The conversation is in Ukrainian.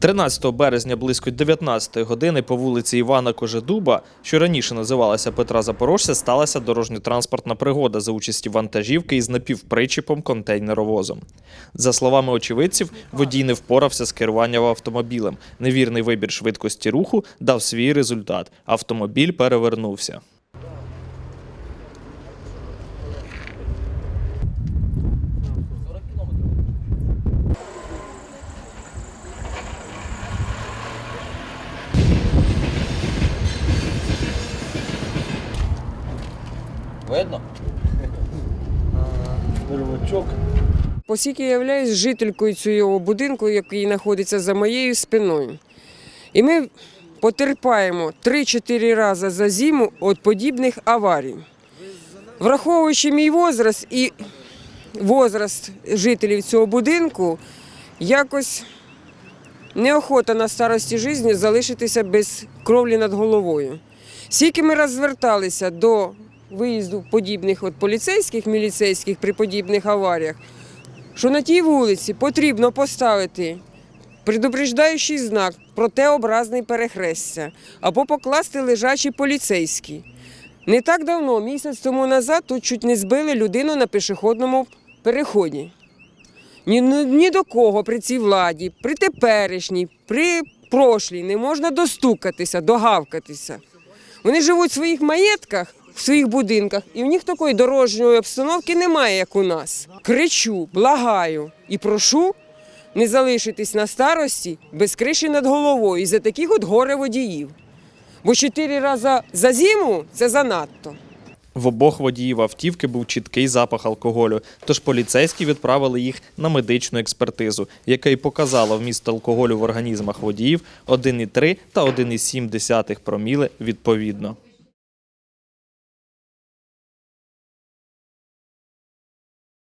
13 березня близько 19 години по вулиці Івана Кожедуба, що раніше називалася Петра Запорожця, сталася дорожньо-транспортна пригода за участі вантажівки із напівпричіпом контейнеровозом. За словами очевидців, водій не впорався з керуванням автомобілем. Невірний вибір швидкості руху дав свій результат. Автомобіль перевернувся. Видно? Рвачок. Оскільки я являюсь жителькою цього будинку, який знаходиться за моєю спиною. І ми потерпаємо 3-4 рази за зиму від подібних аварій. Враховуючи мій возраст і возраст жителів цього будинку, якось неохота на старості життя залишитися без кровлі над головою. Скільки ми розверталися до виїзду подібних от поліцейських, міліцейських при подібних аваріях, що на тій вулиці потрібно поставити предупреждаючий знак про Т-образний перехрестя або покласти лежачий поліцейський. Не так давно, місяць тому назад, тут чуть не збили людину на пішохідному переході. Ні, ні, ні до кого при цій владі, при теперішній, при прошлій не можна достукатися, догавкатися. Вони живуть в своїх маєтках, в своїх будинках, і в них такої дорожньої обстановки немає, як у нас. Кричу, благаю і прошу не залишитись на старості без криші над головою за таких от горе водіїв. Бо чотири рази за зиму це занадто. В обох водіїв автівки був чіткий запах алкоголю, тож поліцейські відправили їх на медичну експертизу, яка й показала вміст алкоголю в організмах водіїв 1,3 та 1,7 проміли відповідно.